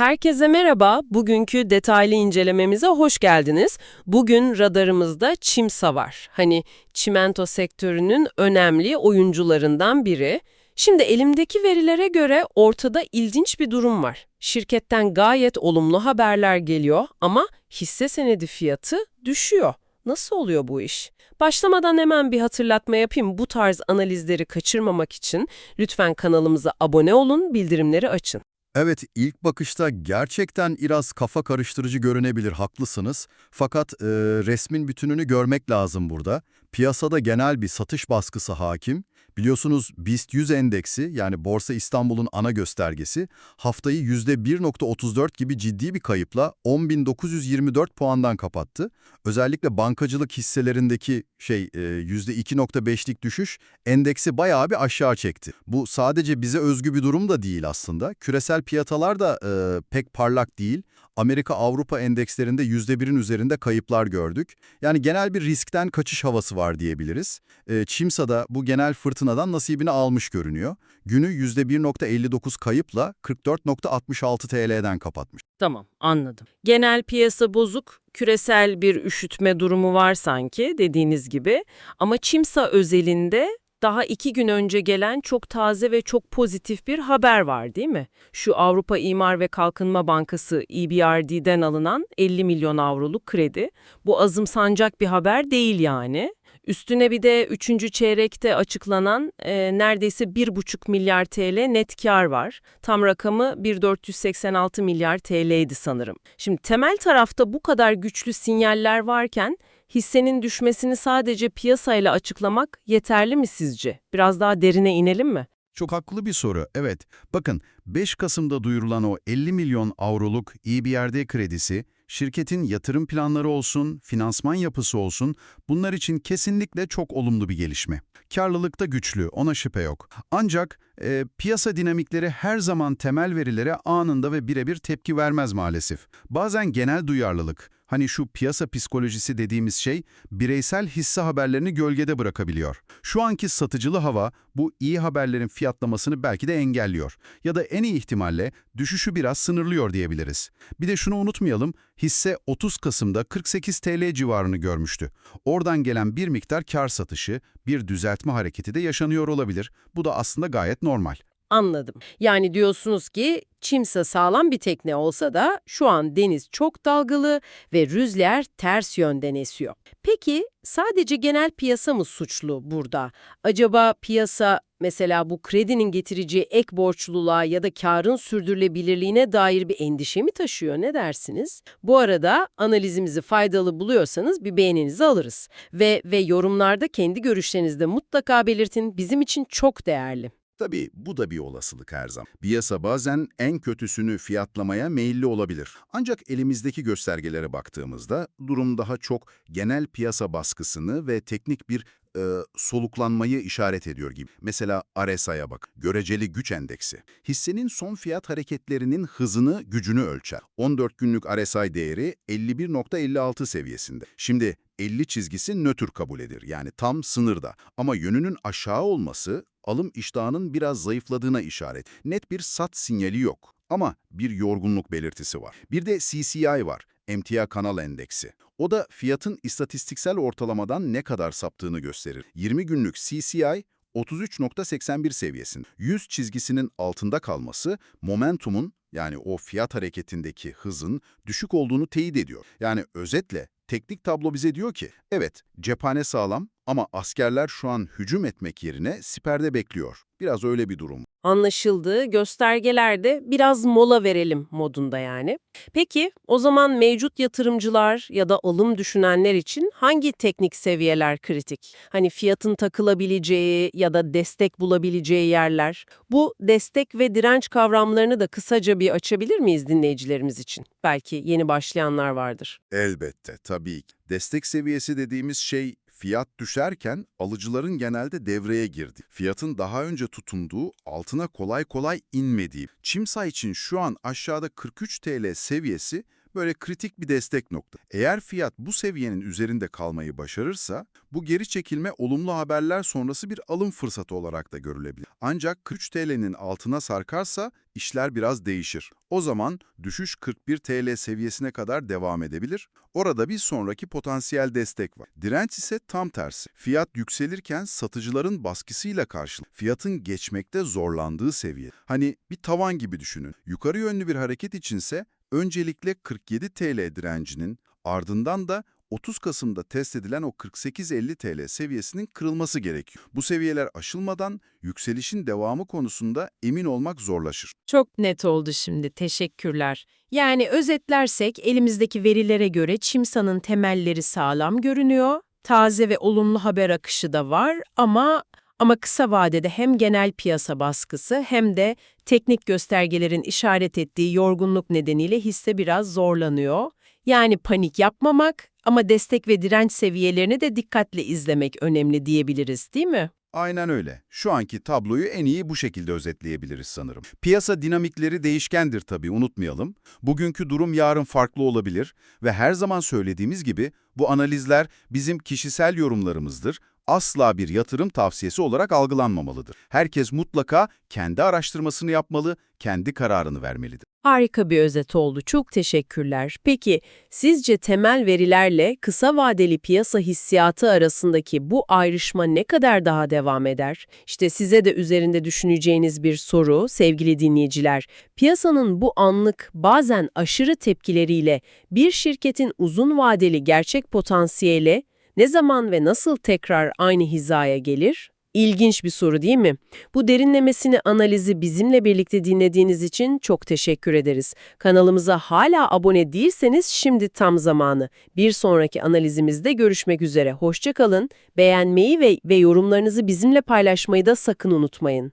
Herkese merhaba. Bugünkü detaylı incelememize hoş geldiniz. Bugün radarımızda Çimsa var. Hani çimento sektörünün önemli oyuncularından biri. Şimdi elimdeki verilere göre ortada ilginç bir durum var. Şirketten gayet olumlu haberler geliyor ama hisse senedi fiyatı düşüyor. Nasıl oluyor bu iş? Başlamadan hemen bir hatırlatma yapayım. Bu tarz analizleri kaçırmamak için lütfen kanalımıza abone olun, bildirimleri açın. Evet, ilk bakışta gerçekten biraz kafa karıştırıcı görünebilir, haklısınız. Fakat e, resmin bütününü görmek lazım burada. Piyasada genel bir satış baskısı hakim. Biliyorsunuz BIST 100 endeksi yani Borsa İstanbul'un ana göstergesi haftayı %1.34 gibi ciddi bir kayıpla 10.924 puandan kapattı. Özellikle bankacılık hisselerindeki şey e, %2.5'lik düşüş endeksi bayağı bir aşağı çekti. Bu sadece bize özgü bir durum da değil aslında. Küresel piyasalar da e, pek parlak değil. Amerika-Avrupa endekslerinde %1'in üzerinde kayıplar gördük. Yani genel bir riskten kaçış havası var diyebiliriz. E, Çimsa da bu genel fırtınadan nasibini almış görünüyor. Günü %1.59 kayıpla 44.66 TL'den kapatmış. Tamam, anladım. Genel piyasa bozuk, küresel bir üşütme durumu var sanki dediğiniz gibi. Ama Çimsa özelinde daha iki gün önce gelen çok taze ve çok pozitif bir haber var değil mi? Şu Avrupa İmar ve Kalkınma Bankası EBRD'den alınan 50 milyon avroluk kredi. Bu azımsanacak bir haber değil yani. Üstüne bir de 3. çeyrekte açıklanan e, neredeyse 1,5 milyar TL net kar var. Tam rakamı 1,486 milyar TL'ydi sanırım. Şimdi temel tarafta bu kadar güçlü sinyaller varken hissenin düşmesini sadece piyasayla açıklamak yeterli mi sizce? Biraz daha derine inelim mi? Çok haklı bir soru. Evet. Bakın 5 Kasım'da duyurulan o 50 milyon avroluk EBRD kredisi şirketin yatırım planları olsun, finansman yapısı olsun bunlar için kesinlikle çok olumlu bir gelişme. Karlılık da güçlü, ona şüphe yok. Ancak e, piyasa dinamikleri her zaman temel verilere anında ve birebir tepki vermez maalesef. Bazen genel duyarlılık, hani şu piyasa psikolojisi dediğimiz şey bireysel hisse haberlerini gölgede bırakabiliyor. Şu anki satıcılı hava bu iyi haberlerin fiyatlamasını belki de engelliyor. Ya da en iyi ihtimalle düşüşü biraz sınırlıyor diyebiliriz. Bir de şunu unutmayalım, hisse 30 Kasım'da 48 TL civarını görmüştü. Oradan gelen bir miktar kar satışı, bir düzeltme hareketi de yaşanıyor olabilir. Bu da aslında gayet normal. Anladım. Yani diyorsunuz ki Çimsa sağlam bir tekne olsa da şu an deniz çok dalgalı ve rüzgar ters yönden esiyor. Peki sadece genel piyasa mı suçlu burada? Acaba piyasa mesela bu kredinin getireceği ek borçluluğa ya da karın sürdürülebilirliğine dair bir endişe mi taşıyor ne dersiniz? Bu arada analizimizi faydalı buluyorsanız bir beğeninizi alırız. Ve, ve yorumlarda kendi görüşlerinizi de mutlaka belirtin bizim için çok değerli. Tabii bu da bir olasılık her zaman. Piyasa bazen en kötüsünü fiyatlamaya meyilli olabilir. Ancak elimizdeki göstergelere baktığımızda durum daha çok genel piyasa baskısını ve teknik bir e, soluklanmayı işaret ediyor gibi. Mesela RSI'ya bak, göreceli güç endeksi. Hissenin son fiyat hareketlerinin hızını, gücünü ölçer. 14 günlük RSI değeri 51.56 seviyesinde. Şimdi 50 çizgisi nötr kabul edilir yani tam sınırda. Ama yönünün aşağı olması alım iştahının biraz zayıfladığına işaret. Net bir sat sinyali yok ama bir yorgunluk belirtisi var. Bir de CCI var, emtia kanal endeksi. O da fiyatın istatistiksel ortalamadan ne kadar saptığını gösterir. 20 günlük CCI 33.81 seviyesinde. 100 çizgisinin altında kalması momentumun yani o fiyat hareketindeki hızın düşük olduğunu teyit ediyor. Yani özetle teknik tablo bize diyor ki evet cephane sağlam ama askerler şu an hücum etmek yerine siperde bekliyor. Biraz öyle bir durum. Anlaşıldı. Göstergelerde biraz mola verelim modunda yani. Peki o zaman mevcut yatırımcılar ya da alım düşünenler için hangi teknik seviyeler kritik? Hani fiyatın takılabileceği ya da destek bulabileceği yerler. Bu destek ve direnç kavramlarını da kısaca bir açabilir miyiz dinleyicilerimiz için? Belki yeni başlayanlar vardır. Elbette, tabii ki. Destek seviyesi dediğimiz şey fiyat düşerken alıcıların genelde devreye girdi. Fiyatın daha önce tutunduğu, altına kolay kolay inmediği. Çimsa için şu an aşağıda 43 TL seviyesi Böyle kritik bir destek nokta. Eğer fiyat bu seviyenin üzerinde kalmayı başarırsa, bu geri çekilme olumlu haberler sonrası bir alım fırsatı olarak da görülebilir. Ancak 43 TL'nin altına sarkarsa işler biraz değişir. O zaman düşüş 41 TL seviyesine kadar devam edebilir. Orada bir sonraki potansiyel destek var. Direnç ise tam tersi. Fiyat yükselirken satıcıların baskısıyla karşı fiyatın geçmekte zorlandığı seviye. Hani bir tavan gibi düşünün. Yukarı yönlü bir hareket içinse öncelikle 47 TL direncinin ardından da 30 Kasım'da test edilen o 48.50 TL seviyesinin kırılması gerekiyor. Bu seviyeler aşılmadan yükselişin devamı konusunda emin olmak zorlaşır. Çok net oldu şimdi, teşekkürler. Yani özetlersek elimizdeki verilere göre Çimsa'nın temelleri sağlam görünüyor, taze ve olumlu haber akışı da var ama ama kısa vadede hem genel piyasa baskısı hem de teknik göstergelerin işaret ettiği yorgunluk nedeniyle hisse biraz zorlanıyor. Yani panik yapmamak ama destek ve direnç seviyelerini de dikkatle izlemek önemli diyebiliriz değil mi? Aynen öyle. Şu anki tabloyu en iyi bu şekilde özetleyebiliriz sanırım. Piyasa dinamikleri değişkendir tabii unutmayalım. Bugünkü durum yarın farklı olabilir ve her zaman söylediğimiz gibi bu analizler bizim kişisel yorumlarımızdır. Asla bir yatırım tavsiyesi olarak algılanmamalıdır. Herkes mutlaka kendi araştırmasını yapmalı, kendi kararını vermelidir. Harika bir özet oldu. Çok teşekkürler. Peki sizce temel verilerle kısa vadeli piyasa hissiyatı arasındaki bu ayrışma ne kadar daha devam eder? İşte size de üzerinde düşüneceğiniz bir soru sevgili dinleyiciler. Piyasanın bu anlık bazen aşırı tepkileriyle bir şirketin uzun vadeli gerçek potansiyeli ne zaman ve nasıl tekrar aynı hizaya gelir? İlginç bir soru değil mi? Bu derinlemesine analizi bizimle birlikte dinlediğiniz için çok teşekkür ederiz. Kanalımıza hala abone değilseniz şimdi tam zamanı. Bir sonraki analizimizde görüşmek üzere. Hoşça kalın. Beğenmeyi ve, ve yorumlarınızı bizimle paylaşmayı da sakın unutmayın.